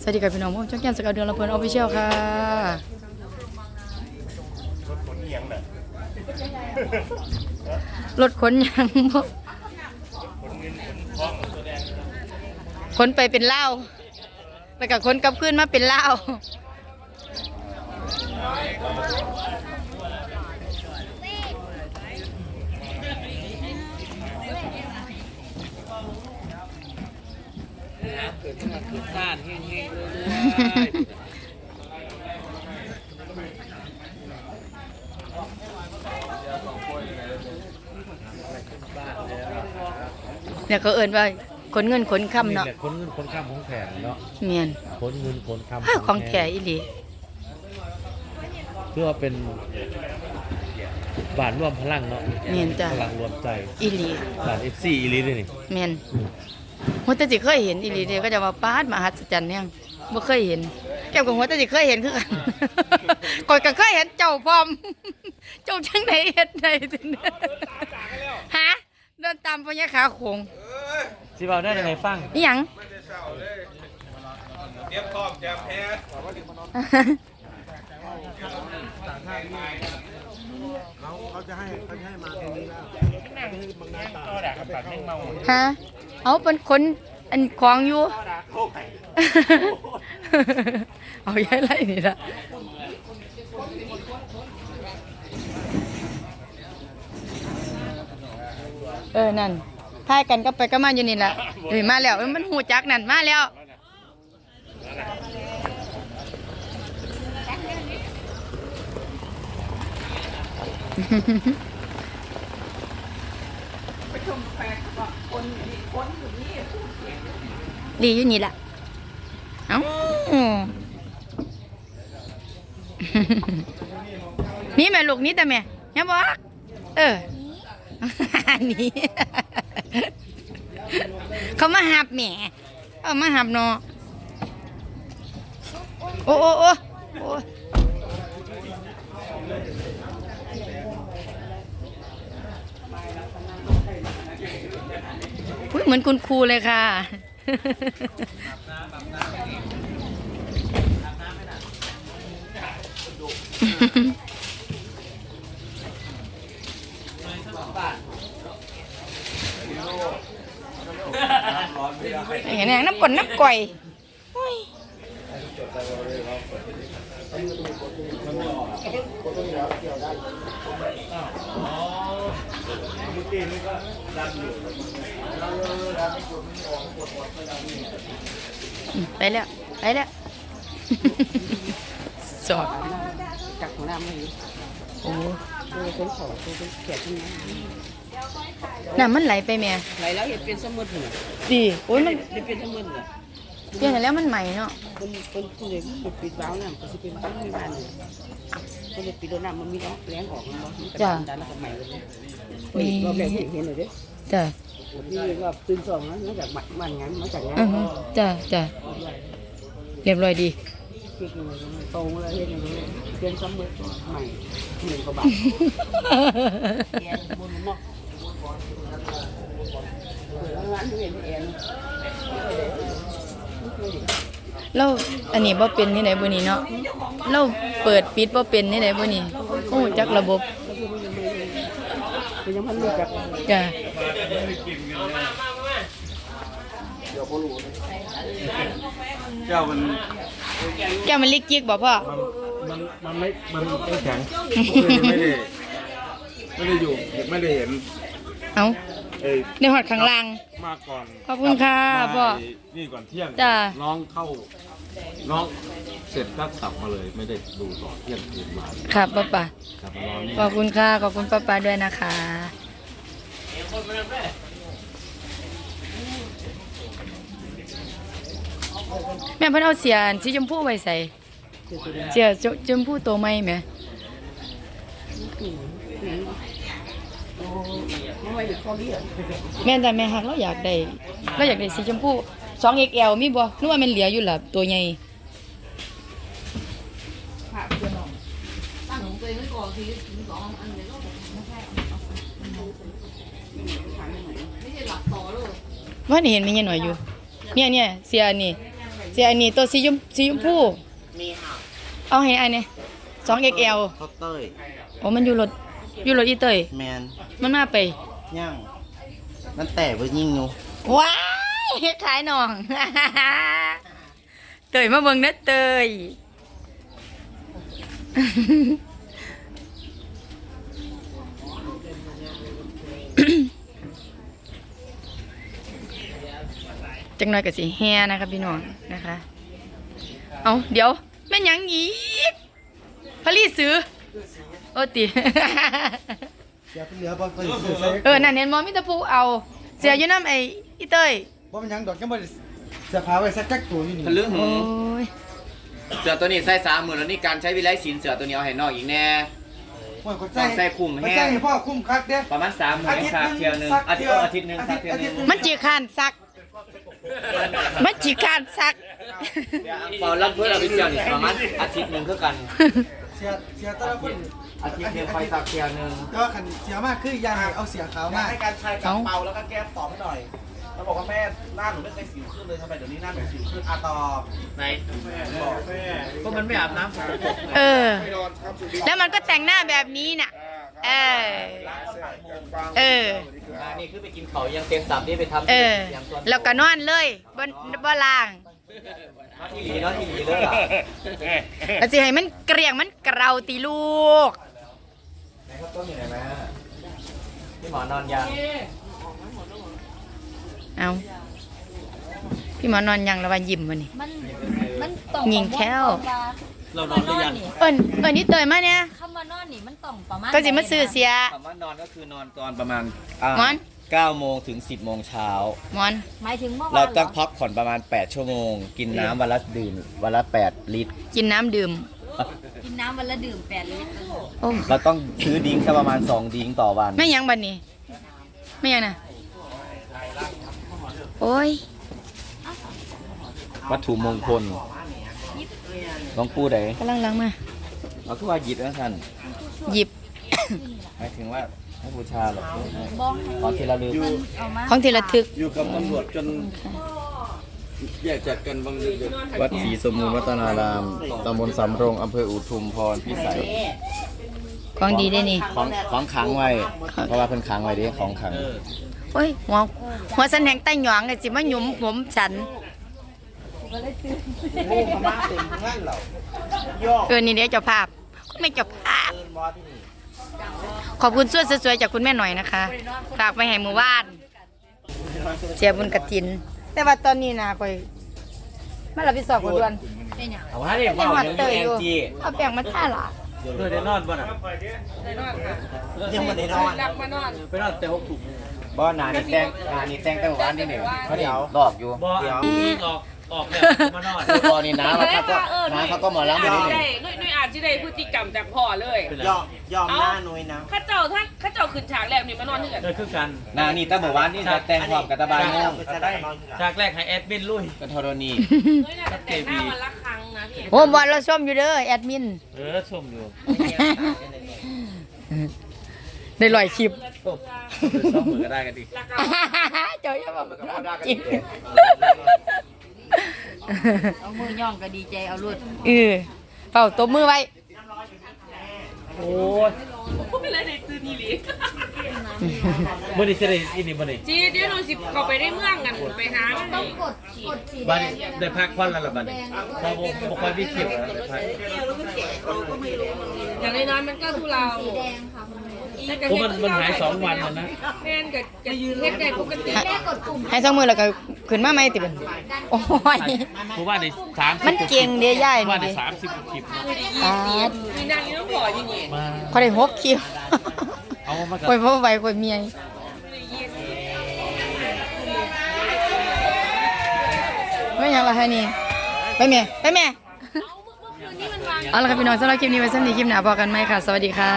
สวัสดีครับพี่น้องผมช่องแก้มสกาวเดือนละเพลินออฟฟิเชียลค่ะขนเอียงน่ะรถขนยังบ่ขนเงินขนทองตัวแดงขนไปเป็นเหล้าแล้วก็ขนกลับขึ้นมาเป็นเหล้า เกิดขึ้นมาคือซ่านแห้งๆ เลยเนี่ยเขาเอิ้นว่าขนเงินขนคำเนาะแหละคนเงินคนข้ามของแขนเนาะเมียนคนเงินคนข้ามอ้าวของแท้อีหลีเพื่อว่าเป็นบานรวมพลังเนาะเมียนจ้ะพลังรวมใจอีหลีบานเอฟซีอีลีเลยนี่เมียนหัวแตจิเคยเห็นอีหลีเด้ก็จะมาปาดมหัศจรรย์เนี่ย บ่เคยเห็น แก้วกับหัวแตจิเคยเห็นคือกันก่อนก็เคยเห็นเจ้าพร้อม เจ้าจังไหนเฮ็ดได้ถึงเนี่ยฮะเดินตามพญาขาโขงสิเบาได้ยังไงฟังนี่หยังเตรียมพร้อมเตรียมแพ้เขาจะให้เขาจะให้มาตรงนี้แล้วก็ด่ากับปากแม่งเมาฮะเอาเป็นคน อันของอยู่ เอาย้ายไรนี่ละเออ นั่นท่ายกันก็ไปก็มาอยู่นี่ละเฮ้ยมาแล้วเอ้ยมันหูจักนั่นมาแล้วไปชมแฟนคนคนอยู่นี่ ดีอยู่นี่แหละเอ้านี่แม่ลูกนี่แต่แม่ยังบอกเออนี่เขามาหับแหม่เอามาหับเนาะโอ้โอ้โอ้โอ้อุ๊ยเหมือนคุณครูเลยค่ะ เห็นไหมน้ำกลนน้ำก่อย โอ้ยอืมไปแล้ว ไปแล้วสอบจากของน้ำไม่รู้โอ้ตัวเป็นสองตัวเป็นเขียดขึ้นมาน้ำมันไหลไปแม่ไหลแล้วเห็นเป็นสมุดเหรอดีโอ้ยมันได้เป็นสมุดเหรอเปลี่ยนแล้วมันใหม่เนาะคนคนที่เลยปิดปิดว้าวน้ำก็จะเป็นบ้านไม่บ้านเลย คนเลยปิดโดนน้ำมันมีน้องแรงออกมันดันแล้วก็ใหม่เลยรอบแรกเห็นเห็นเลยเด้จ้ะนี่รอบตื่นสองนะมาจากบ้านงั้นมาจากงั้นอือฮึจ้ะจ้ะเรียบร้อยดีคิดเลยตรงเลยเห็นเลยเป็นสมุดใหม่หนึ่งกว่าบาทแอนบนนอกร้านที่เห็นแอน เราอันนี้บ่เป็นนี่ไหนบ่นี่เนาะเราเปิดปิดบ่เป็นนี่ไหนบ่นี่โอ้จักระบบเป็นยังพันลูกกับจ้ะเจ้ามันแก้วมันลิกจิกบ่พ่อมันมันไม่มันไม่แข็งไม่ได้ไม่ได้อยู่ไม่ได้เห็นเอ้า เอ้ยในหอดข้างล่าง มาก่อนขอบคุณค่ะมาพ่อนี่ก่อนเที่ยงจ้ะ น้องเข้า น้องเสร็จก็กลับมาเลยไม่ได้ดูต่อเที่ยงคืนมาครับป้าป้ากลับมารอนี่ขอบคุณค่ะขอบคุณป้าป้าด้วยนะคะ แม่เพิ่นเอาเสียอันสีชมพูไว้ใส่เสียชมพูตัวใหม่แหม ไม่ได้ข้อเรียนแม่นแต่แม่ฮักเราอยากได้เราอยากได้สีชมพู 2XL มีบ่นึกว่ามันเหลืออยู่ล่ะตัวใหญ่ตั้งของตัวเองไว้ก่อนทีถึงสองอันเดียวก็ไม่ใช่ไม่ใช่หลับต่อเลยว่านี่เห็นมีเงี้ยหน่อยอยู่ เนี่ยเนี่ยเสียอันนี่เสียอันนี้ตัวสีชมสีชมพูมีค่ะเอาให้อันนี้สอง XL เขาเต้ยโอ้มันอยู่รถ อยู่รถอีเตยแมนมันมาไปย่างมันแต่ว่ายิ่งอยู่ว้ายขายหน่อง เตยมาเบิ่งนะเตยจังหน่อยกับสีแฮ่นะคะพี่น้องนะคะ เอาเดี๋ยวแม่นหยังอีกพลีซื้อ โอติเสียเป็นเหลือบ่ก็สิซื้อใส่เออนั่นเห็นมอมิตรภูเอาเสียอยู่น้ำไอ้อีเต้ยบ่มันหยังดอกยังบ่ได้เสื้อผ้าไว้สักจักตัวอยู่นี่ทะลึ่งโอ้ยเสือตัวนี้ใส่สามหมื่นแล้วนี่การใช้วิไลศิลป์เสือตัวนี้เอาให้นอกอีกแน่ โอ้ยก็ต้องใส่คุมแห้งใส่ให้พ่อคุมคักเด้ ประมาณสามหมื่นซักเที่ยวหนึงอาทิตย์เอออาทิตย์หนึงซักเที่ยวหนึงมันจีคร้านซัก มันจีคร้านซักเปล่าลักเพื่อเราไปเที่ยวนี่ประมาณอาทิตย์หนึงคือกันเสียเสียแต่ละคนอาทิตย์หนึงคอยซักเที่ยวหนึงก็คันเสียมากคืออย่างเอาเสียขาวมากให้การใช้กับเปาแล้วก็แก้มตอบให้หน่อยเขาบอกว่าแม่หน้าหนูไม่เคยสิวขึ้นเลยทำไมเดี๋ยวนี้หน้าหนูสิวขึ้นอะตอบไหนก็มันไม่อาบน้ำสกปรกเออ แล้วมันก็แต่งหน้าแบบนี้น่ะ เออ เอออ่านี่คือไปกินเขายังเต็มสับนี่ไปทำเอออย่างส่วนแล้วก็นอนเลยบ่บ่ล่าง อีหลีเนาะอีหลีเลยล่ะแล้วสิให้มันเกรียงมันเกราตีลูก ไหนครับต้นอยู่ไหนแม่พี่หมอนอนยังเอาพี่หมอนอนยังระวันยิ้มวันนี้ มันมันต้องยิงแค้ว เรานอนหรือยังเอิ้นเอิ้นนี่เตยมาเนี่ยคำว่านอนนี่มันต้องประมาณก็สิมาซื้อเสียคำว่านอนก็คือนอนตอนประมาณอ่าหมอน 9โมงถึง 10 โมงเช้าหมอน หมายถึงเมื่อวาเรานเหรต้องอพักผ่อนประมาณ 8 ชั่วโมง กินน้ำวันละดื่มวันละ 8 ลิตร กินน้ำดื่ม กินน้ำวันละดื่มแปดลิตรโอ้เราต้องซื้อดิ้งสักประมาณ 2 ดิ้งต่อวัน ไม่ยังบัดนี้ ไม่ยังนะโอ้ย วัตถุมงคลต้องพูดไหนกำลังล้างมา เราคือว่าหยิบนะท่านหยิบ หมายถึงว่า ให้บูชาหรอกบ้องขอที่ระลึกมันเอามาของที่ระทึก อยู่กับตำรวจจนแยกจากกันบางเดือนวัดศรีสมมูลวัฒนารามตำบลสำโรงอำเภออุทุมพรพิสัยของดีได้นี่ของของขังไว้ เพราะว่าเพิ่นขังไว้เดิของขังโอ้ยหัวหัวสันแหงใต้หยองเลยสิมาหยุมผมฉันโอ้พม่าเต็มทั้งนั้นเหรอย่อเออ นี่เดี๋ยวเจ้าภาพคุณแม่เจ้าภาพ เดินบอที่นี่ ขอบคุณส่วนสวยๆจากคุณแม่หน่อยนะคะฝากไปให้หมู่บ้าน เสียบุญกระถิน แต่ว่าตอนนี้นะคอยมารับผิดชอบกด่วนเป็นอย่างเอาว่าเนี่ยยังว่าหวัดเดี๋ยวเตนี้ยเอองยู่จีเอาแป้งมาท่าหล่ะเพื่อได้นอนบ่น่ะยังไม่ได้นอนไปนอนแต่หกถุงบ่หนานี่แต่งหนานี่แต่งแต่วันที่หนึ่งเขาเดี๋ยวหลอกอยู่เดี๋ยวออก ออกแล้วมานอนบ่นี่นะว่าเขาก็นะเขาก็หมอลำได้นี่ได้นุ้ยนุ้ยอาจจะได้พฤติกรรมจากพ่อเลยยอมยอมหน้านุ้ยนะ ข้าเจ้าถ้าข้าเจ้าขึ้นฉากแรกนี่มานอนที่กันเออคือกันนานี่ตั้งแต่วันนี่จะแต่งความกับตะบายโมงจะได้นอนที่หลังฉากแรกให้แอดมินลุย กับธรณีนุ้ยน่าจะแต่งหน้าวันละครั้งนะพี่โอ้บอลเราชมอยู่เด้อแอดมิน เออชมอยู่ในลอยคลิปชมชมมือก็ได้กันดิราคาเจ้าอย่ามาจริง เอามือย่องก็ดีใจเอาลุดเออเป่าตบมือไว้ โอ้ยไม่เลยในตื่นนี่หลีมื่อนี้จะได้อินนี่มื่อนี้จีเดี๋ยวหนูสิเขาไปได้เมืองกันไปหามันต้องกดกดสีแดบ้านงนี้ได้พักควันแล้วล่ะบ้านนี้พอบ่บ่ค่อยมีคลิปแล้วได้พัก อย่างน้อยๆมันก็ทุเรา สีแดงค่ะ คุณแม่โอ้มันมันหายสองวันแล้วนะแม่นกับกับเฮ็ดได้ปกติแม่กดปุ่มให้สองมือแล้วก็ขึ้นมาไหมติเป็นโอ้ย เพราะว่าในสามสิบมันเก่งเดียย่ายว่าในนี่ดิสามสิบคลิปนะอ่ามีนางนี่ต้องขออย่างงี้มาเขาได้หกคิวเอามาคอยพ่อไว้คอยเมียไม่ยังละฮะนี่ไปเมียไปเมียเอาละครับพี่น้องสำหรับคลิปนี้ไว้สั้นนี้คลิปหน้าพอกันไหมค่ะ สวัสดีค่ะ